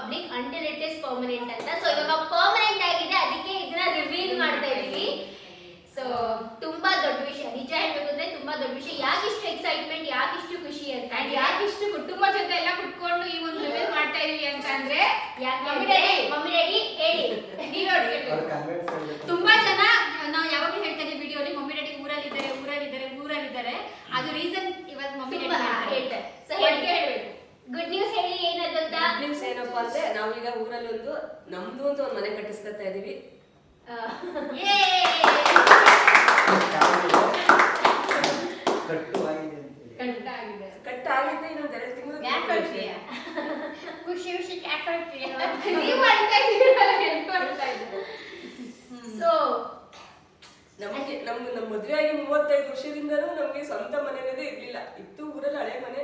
Public until it is permanent ಅಂತ. So ಇವಾಗ permanent ಆಗಿದೆ ಅದಕ್ಕೆ ಇದನ್ನ ರಿವೀಲ್ ಮಾಡ್ತಾ ಇದೀವಿ ಸೊ ತುಂಬಾ ದೊಡ್ಡ ವಿಷಯ. ನಿಜ ಹೇಳ್ಬೇಕು ಅಂದ್ರೆ ತುಂಬಾ ದೊಡ್ಡ ವಿಷಯ. ಯಾಕಿಷ್ಟು ಎಕ್ಸೈಟ್ಮೆಂಟ್ ಯಾಕಿಷ್ಟು ಖುಷಿ ಅಂತ. ಅಂಡ್ ಯಾಕಿಷ್ಟು ಕುಟುಂಬ ಜೊತೆ ಎಲ್ಲ ಕುತ್ಕೊಂಡು ಈ ಒಂದು ರಿವೀಲ್ ಮಾಡ್ತಾ ಇದೀವಿ ಅಂತ ಅಂದ್ರೆ ಮಮ್ಮಿ ಡ್ಯಾಡಿ ಮಮ್ಮಿ ಡ್ಯಾಡಿ ಹೇಳಿ. ನೀವ್ ತುಂಬಾ ಜನ ನಾವು ಯಾವಾಗಲೂ ಹೇಳ್ತಾ ಇದ್ದೀವಿ ವಿಡಿಯೋಲಿ ಮಮ್ಮಿ ಡ್ಯಾಡಿ ಊರಲ್ಲಿದ್ದಾರೆ ಊರಲ್ಲಿದ್ದಾರೆ ಊರಲ್ಲಿದ್ದಾರೆ. ಅದು ರೀಸನ್ ಇವತ್ತು ಮಮ್ಮಿ ಡ್ಯಾಡಿ ಹೇಳ್ತಾರೆ. ಸೊ ಹೇಳಿ ಹೇಳ್ಬೇಕು ಗುಡ್ ನ್ಯೂಸ್ ಹೇಳಿ ಏನದು ಅಂತ ನ್ಯೂಸ್ ಏನಪ್ಪ ಅಂದ್ರೆ ನಾವೀಗ ಊರಲ್ಲಿ ಒಂದು ನಮ್ದು ಅಂತ ಒಂದು ಮನೆ ಕಟ್ಟಿಸ್ಕೊತಾ ಇದೀವಿ. ಮದ್ವೆ ಕಟ್ಟುವಾಗಿದೆ ಅಂತೇಳಿ ಕಷ್ಟ ಆಗಿದೆ ಕಟ್ಟ ಆಗಿದ್ದೆ ಇನ್ನೊಂದ್ ಎರಡು ತಿಂಗಳು ಯಾಕೆ? ಖುಷಿ ಖುಷಿ ಯಾಕೆ ಹೇಳ್ತೀಯ? ನೀವು ಇದ್ದೀರಲ್ಲ, ಎಲ್ರು ಅಳ್ತಾ ಇದ್ದಾರೆ. ಸೊ ನಮ್ಗೆ ನಮ್ ನಮ್ಮ ಮದುವೆ ಆಗಿ ಮೂವತ್ತೈದು ವರ್ಷದಿಂದಲೂ ನಮ್ಗೆ ಸ್ವಂತ ಮನೆ ಇರಲಿಲ್ಲ ಇರ್ಲಿಲ್ಲ. ಇತ್ತು ಊರಲ್ಲಿ ಹಳೆ ಮನೆ.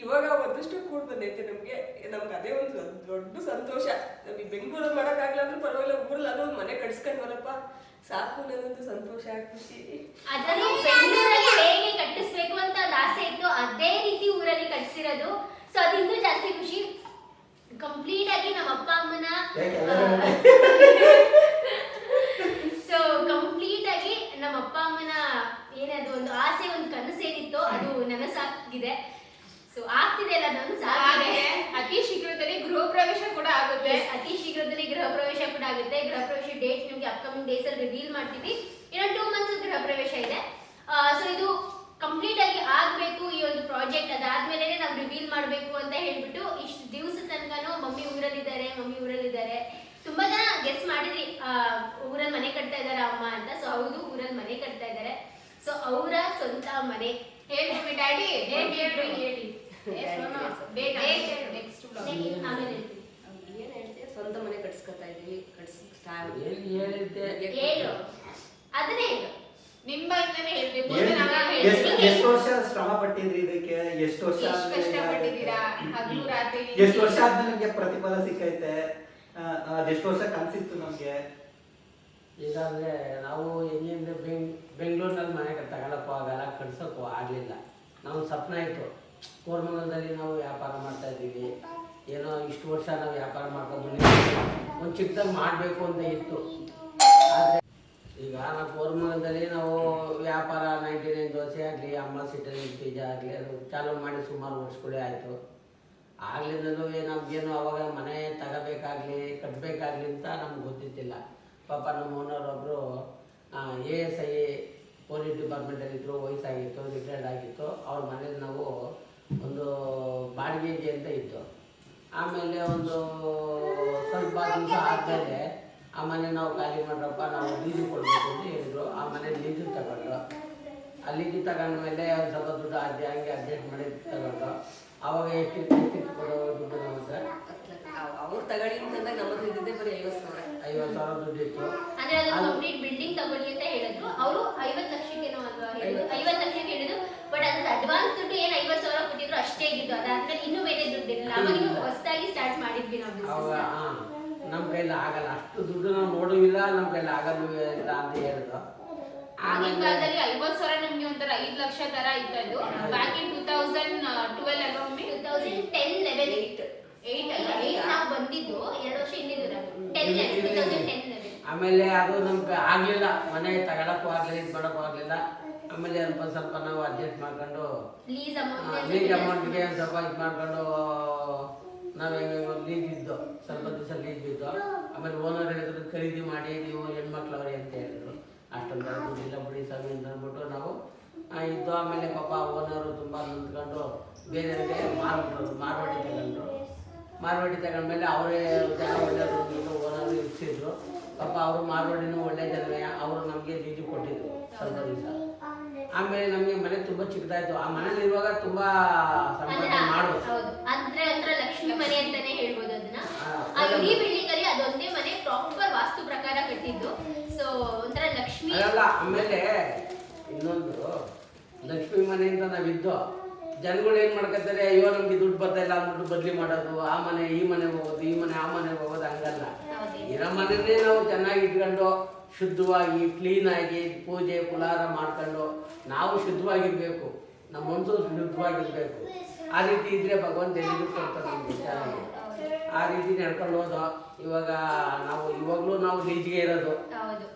ಇವಾಗ ಒಂದಷ್ಟು ಕೂಡ ಬಂದೈತೆ ನಮ್ಗೆ. ನಮ್ಗೆ ಅದೇ ಒಂದು ದೊಡ್ಡ ಸಂತೋಷ. ನಮಗೆ ಬೆಂಗಳೂರಲ್ಲಿ ಮಾಡೋಕ್ಕಾಗಲ್ಲ ಅಂದ್ರೆ ಪರವಾಗಿಲ್ಲ ಊರಲ್ಲಿ ಅದೋ ಒಂದು ಮನೆ ಕಟ್ಸ್ಕೊಂಡ್ವಲ್ಲಪ್ಪ. ಸಾಕು ಅನ್ನೋದೊಂದು ಸಂತೋಷ ಖುಷಿ ಅದನ್ನು ಬೆಂಗಳೂರಲ್ಲಿ ಹೇಗೆ ಕಟ್ಟಿಸ್ಬೇಕು ಅಂತ ಒಂದು ಆಸೆ ಇತ್ತು. ಅದೇ ರೀತಿ ಊರಲ್ಲಿ ಕಟ್ಸಿರೋದು. ಸೊ ಅದಿನ್ನೂ ಜಾಸ್ತಿ ಖುಷಿ. ಕಂಪ್ಲೀಟ್ ಆಗಿ ನಮ್ಮ ಅಪ್ಪ ಅಮ್ಮನ ಸೊ ಕಂಪ್ಲೀಟ್ ಆಗಿ ನಮ್ಮ ಅಪ್ಪ ಅಮ್ಮನ ಏನದು ಒಂದು ಆಸೆ ಒಂದು ಕನಸು ಏನಿತ್ತು ಅದು ನನಸಾಗಿದೆ. ಸೊ ಆಗ್ತಿದೆ ಅಲ್ಲ ನನಸಾಗಿದೆ ಹಾಗೆ ಅತಿ ಶೀಘ್ರದಲ್ಲಿ ಗೃಹ ಪ್ರವೇಶ ಕೂಡ ಆಗುತ್ತೆ. ಅತಿ ಶೀಘ್ರದಲ್ಲಿ ಗೃಹ ಪ್ರವೇಶ ಕೂಡ ಆಗುತ್ತೆ. ಗೃಹ ಪ್ರವೇಶ ಡೇಟ್ ನಿಮ್ಗೆ ಅಪ್ಕಮಿಂಗ್ ಡೇಸ್ ಅಲ್ಲಿ ರಿವೀಲ್ ಮಾಡ್ತೀವಿ. ಇನ್ನೊಂದು ಟೂ ಮಂತ್ಸ್ ಗೃಹ ಪ್ರವೇಶ ಇದೆ. ಸೊ ಇದು ಕಂಪ್ಲೀಟ್ ಆಗಿ ಆಗ್ಬೇಕು ಈ ಒಂದು ಪ್ರಾಜೆಕ್ಟ್ ಅದಾದ್ಮೇಲೆ ನಾವು ರಿವೀಲ್ ಮಾಡಬೇಕು ಅಂತ ಹೇಳ್ಬಿಟ್ಟು ಇಷ್ಟು ದಿವಸ ತನಕನೂ ಮಮ್ಮಿ ಊರಲ್ಲಿದ್ದಾರೆ ಮಮ್ಮಿ ಊರಲ್ಲಿದ್ದಾರೆ. ತುಂಬಾ ಜನ ಗೆಸ್ ಮಾಡಿದ್ರಿ. ಆ, ಊರಲ್ಲಿ ಮನೆ ಕಟ್ತಾ ಇದಾರೆ ಅಮ್ಮ ಅಂತ? ಸೊ ಹೌದು ಊರಲ್ಲಿ ಮನೆ ಕಟ್ತಾ ಇದ್ದಾರೆ. ಸೊ ಅವರ ಸ್ವಂತ ಮನೆ. ಹೇಳಿ ಡ್ಯಾಡಿ. ಹೇಳಿ ಹೇಳಿ ಏನ್ ಹೇಳ್ತೀಯ? ಸ್ವಂತ ಮನೆ ಕಟ್ಸ್ಕೊತಾ ಇದೀವಿ ಎಷ್ಟು ವರ್ಷ ಶ್ರಮ ಪಟ್ಟಿದ್ರಿ ಇದಕ್ಕೆ? ಎಷ್ಟು ವರ್ಷ ಎಷ್ಟು ಕಷ್ಟಪಟ್ಟಿದ್ದೀರಾ ಇದಾಗುತ್ತೆ? ರಾತ್ರಿ ಎಷ್ಟು ವರ್ಷ ಆದ್ಮೇಲೆ ನಮ್ಗೆ ಪ್ರತಿಫಲ ಸಿಕ್ಕೈತೆ? ಅದೆಷ್ಟು ವರ್ಷ ಕನ್ಸಿತ್ತು ನಮ್ಗೆ? ಈಗ ನಾವು ಹೆಂಗೆ ಬೆಂಗ್ ಬೆಂಗಳೂರಿನಲ್ಲಿ ಮನೆ ತಗೊಳಕ್ಕೂ ಆಗಲ್ಲ ಕಟ್ಸೋಕ್ಕೂ ಆಗಲಿಲ್ಲ. ನಾವು ಸ್ವಪ್ನ ಇತ್ತು. ಕೋರ್ಮಂಗಲದಲ್ಲಿ ನಾವು ವ್ಯಾಪಾರ ಮಾಡ್ತಾ ಇದ್ದೀವಿ. ಏನೋ ಇಷ್ಟು ವರ್ಷ ನಾವು ವ್ಯಾಪಾರ ಮಾಡ್ಕೊಂಡು ಒಂದು ಚಿಕ್ಕದಾಗಿ ಮಾಡಬೇಕು ಅಂತ ಇತ್ತು. ಆದರೆ ಈಗ ನಾವು ಕೋರ್ಮಂಗಲದಲ್ಲಿ ನಾವು ವ್ಯಾಪಾರ ನೈಂಟಿ ನೈನ್ ದೋಸೆ ಆಗಲಿ, ಅಮ್ಮ ಸಿಟಲ್ ಪಿಜ್ಜಾ ಆಗಲಿ, ಅದು ಚಾಲೂ ಮಾಡಿ ಸುಮಾರು ವರ್ಷಗಳೇ ಆಯಿತು. ಆಗ್ಲಿಂದಲೂ ನಮ್ಗೇನು ಅವಾಗ ಮನೆ ತಗೋಬೇಕಾಗ್ಲಿ ಕಟ್ಟಬೇಕಾಗ್ಲಿ ಅಂತ ನಮ್ಗೆ ಗೊತ್ತಿತ್ತಿಲ್ಲ. ಪಾಪ ನಮ್ಮ ಓನರ್ ಒಬ್ಬರು ಎ ಎಸ್ ಐ ಪೊಲೀಸ್ ಡಿಪಾರ್ಟ್ಮೆಂಟಲ್ಲಿದ್ದರು ವಯಸ್ಸಾಗಿತ್ತು, ರಿಟೈರ್ಡ್ ಆಗಿತ್ತು. ಅವ್ರ ಮನೇಲಿ ನಾವು ಒಂದು ಬಾಡಿಗೆಗೆ ಅಂತ ಇತ್ತು. ಆಮೇಲೆ ಒಂದು ಸ್ವಲ್ಪ ದಿವಸ ಆದಮೇಲೆ ಆ ಮನೆ ನಾವು ಖಾಲಿ ಮಾಡ್ರಪ್ಪ, ನಾವು ಲೀಸು ಕೊಡಬೇಕು ಅಂತ ಹೇಳಿದ್ರು. ಆ ಮನೆ ಲೀಸು ತಗೊಂಡ್ರು. ಆ ಲೀಸು ತಗೊಂಡ್ಮೇಲೆ ಒಂದು ಸ್ವಲ್ಪ ದುಡ್ಡು ಅದೇ ಹಂಗೆ ಅಡ್ಜಸ್ಟ್ ಮಾಡಿ ತಗೊಂಡ್ರು. ಅವಾಗ ಎಷ್ಟು ಎಷ್ಟು ಕೊಡೋ ದುಡ್ಡು ನಮ್ಮ ಅವ್ರು ತಗೊಳ್ಳಿ ಅಂತಂದಾಗ ನಮ್ಮ ಹತ್ರ ಇದ್ದಿದ್ದೆ ಬರೀ ಐವತ್ತು ಸಾವಿರ. ಐವತ್ತು ಸಾವಿರ ದುಡ್ಡು ಇತ್ತು. ಅಂದ್ರೆ ಅದು ಕಂಪ್ಲೀಟ್ ಬಿಲ್ಡಿಂಗ್ ತಗೊಳ್ಳಿ ಅಂತ ಹೇಳಿದ್ರು. ಅವರು ಐವತ್ತು ಲಕ್ಷಕ್ಕೇನೋ ಅಲ್ವಾ ಹೇಳಿದ್ರು. ಐವತ್ತು ಲಕ್ಷಕ್ಕೆ ಹೇಳಿದ್ರು. ಬಟ್ ಅದ್ರ ಅಡ್ವಾನ್ಸ್ ದುಡ್ಡು ಏನು ಐವತ್ತು ಸಾವಿರ ಕೊಟ್ಟಿದ್ರು ಅಷ್ಟೇ ಇದ್ದು ಅದಾದ್ಮೇಲೆ ಇನ್ನೂ ಬೇರೆ ದುಡ್ಡು ಇರಲಿಲ್ಲ ಅವಾಗ ಇನ್ನು ಹೊಸದಾಗಿ ಸ್ಟಾರ್ಟ್ ಮಾಡಿದ್ವಿ ನಾವು ನಮ್ಮ ಕೈಲಿ ಆಗಲ್ಲ. ಅಷ್ಟು ದುಡ್ಡು ನಾವು ನೋಡುವಿಲ್ಲ ನಮ್ಮ ಕೈಲಿ ಆಗಲ್ಲ ಇಲ್ಲ ಅಂತ ಹೇಳಿದ್ರು. ಆಗಿನ ಕಾಲದಲ್ಲಿ ಐವತ್ ಸಾವಿರ ನಮಗೆ ಒಂಥರ ಐದ್ ಲಕ್ಷ ತರ ಇತ್ತು ಅದು back in two thousand twelve ಅಲ್ವಾ ಮಮ್ಮಿ? 2010 11 ಏಯ್ಟ್ ಏಯ್ಟ್ ಅಲ್ಲ ಏಯ್ಟ್ ನಾವು ಬಂದಿದ್ದು ಎರಡು ವರ್ಷ ಟೆನ್ ಟೂ ತೌಸಂಡ್ ಟೆನ್ ಆಮೇಲೆ ಅದು ನಮ್ಗೆ ಆಗಲಿಲ್ಲ. ಮನೆ ತಗೊಳಕ್ಕೂ ಆಗಲಿಲ್ಲ ಇದು ಮಾಡೋಕ್ಕೂ ಆಗಲಿಲ್ಲ. ಆಮೇಲೆ ಸ್ವಲ್ಪ ಸ್ವಲ್ಪ ನಾವು ಅಡ್ಜಸ್ಟ್ ಮಾಡ್ಕೊಂಡು ಲೀಸ್ ಅಮೌಂಟ್ ಲೀಗ್ ಅಮೌಂಟ್ಗೆ ಸ್ವಲ್ಪ ಇದು ಮಾಡ್ಕೊಂಡು ನಾವು ಹೆಂಗೆ ಲೀಗ್ ಇದ್ದು ಸ್ವಲ್ಪ ದಿವಸ ಲೀಸ್ ಇದ್ದು ಆಮೇಲೆ ಓನರ್ ಹೇಳಿದ್ರು ಖರೀದಿ ಮಾಡಿ ನೀವು ಹೆಣ್ಮಕ್ಳವ್ರಿ ಅಂತ ಹೇಳಿದ್ರು. ಅಷ್ಟೊಂದು ದುಡ್ಡಿಲ್ಲ ಬಿಡಿ ಸ್ವಾಮಿ ಅಂತ ಅಂದ್ಬಿಟ್ಟು ನಾವು ಇದ್ದು ಆಮೇಲೆ ಪಾಪ ಓನರು ತುಂಬ ನಿಂತ್ಕೊಂಡು ಬೇರೆಯವ್ರಿಗೆ ಮಾರ್ಬಿಟ್ರು ಮಾರ್ವಾಡಿ ತಗೊಂಡ್ರು. ಮಾರ್ವಾಡಿ ತಗೊಂಡ್ಮೇಲೆ ಅವರೇ ಜನ ಒಳ್ಳೆಯವರು ಓನರ್ ಇರಿಸಿದ್ರು. ಪಾಪ ಅವರು ಮಾರ್ವಾಡಿನೂ ಒಳ್ಳೆ ಜನವೇ ಅವರು ನಮಗೆ ಲೀಜು ಕೊಟ್ಟಿದ್ರು ಸ್ವಲ್ಪ ದಿವಸ ಆಮೇಲೆ ನಮಗೆ ಮನೆ ತುಂಬ ಚಿಕ್ಕದಾಯ್ತು. ಆ ಮನೇಲಿ ಇರುವಾಗ ತುಂಬಾ ಸಂಪಾದನೆ ಮಾಡಬಹುದು ಹೌದು. ಅಂದ್ರೆ ಲಕ್ಷ್ಮಿ ಮನೆ ಅಂತಾನೆ ಹೇಳ್ಬೋದು ಅದನ್ನ. ಆ ಇಡೀ ಬಿಲ್ಡಿಂಗ್ ಅಲ್ಲಿ ಅದೊಂದೇ ಮನೆ ಪ್ರಾಪರ್ ವಾಸ್ತು ಪ್ರಕಾರ ಕಟ್ಟಿದ್ದು. ಸೊ ಒಂಥರ ಲಕ್ಷ್ಮಿ ಅಲ್ಲ ಆಮೇಲೆ ಇನ್ನೊಂದು ಲಕ್ಷ್ಮಿ ಮನೆ ಅಂತ ನಾವಿದ್ದು ಜನಗಳು ಏನ್ ಮಾಡ್ಕೊತಾರೆ ಅಯ್ಯೋ ನಮ್ಗೆ ದುಡ್ಡು ಬರ್ತಾ ಇಲ್ಲ ಅಂದ್ಬಿಟ್ಟು ಬದ್ಲಿ ಮಾಡೋದು ಆ ಮನೆ ಈ ಮನೆ ಹೋಗೋದು ಈ ಮನೆ ಆ ಮನೆ ಹೋಗೋದು ಹಂಗಲ್ಲ. ಇರೋ ಮನೆಯೇ ನಾವು ಚೆನ್ನಾಗಿ ಇಟ್ಕೊಂಡು ಶುದ್ಧವಾಗಿ ಕ್ಲೀನಾಗಿ ಪೂಜೆ ಪುಲಾರ ಮಾಡ್ಕೊಂಡು ನಾವು ಶುದ್ಧವಾಗಿರ್ಬೇಕು. ನಮ್ಮ ಮನಸ್ಸು ಶುದ್ಧವಾಗಿರ್ಬೇಕು. ಆ ರೀತಿ ಇದ್ರೆ ಭಗವಂತ ಎಲ್ಲಿಗೂ ಕೊಡ್ತಾರೆ ನಮ್ಗೆ ಚೆನ್ನಾಗಿ ಆ ರೀತಿ ನಡ್ಕೊಂಡು ಹೋದೋ ಇವಾಗ ನಾವು ಇವಾಗಲೂ ನಾವು ಲೀಜ್ಗೆ ಇರೋದು.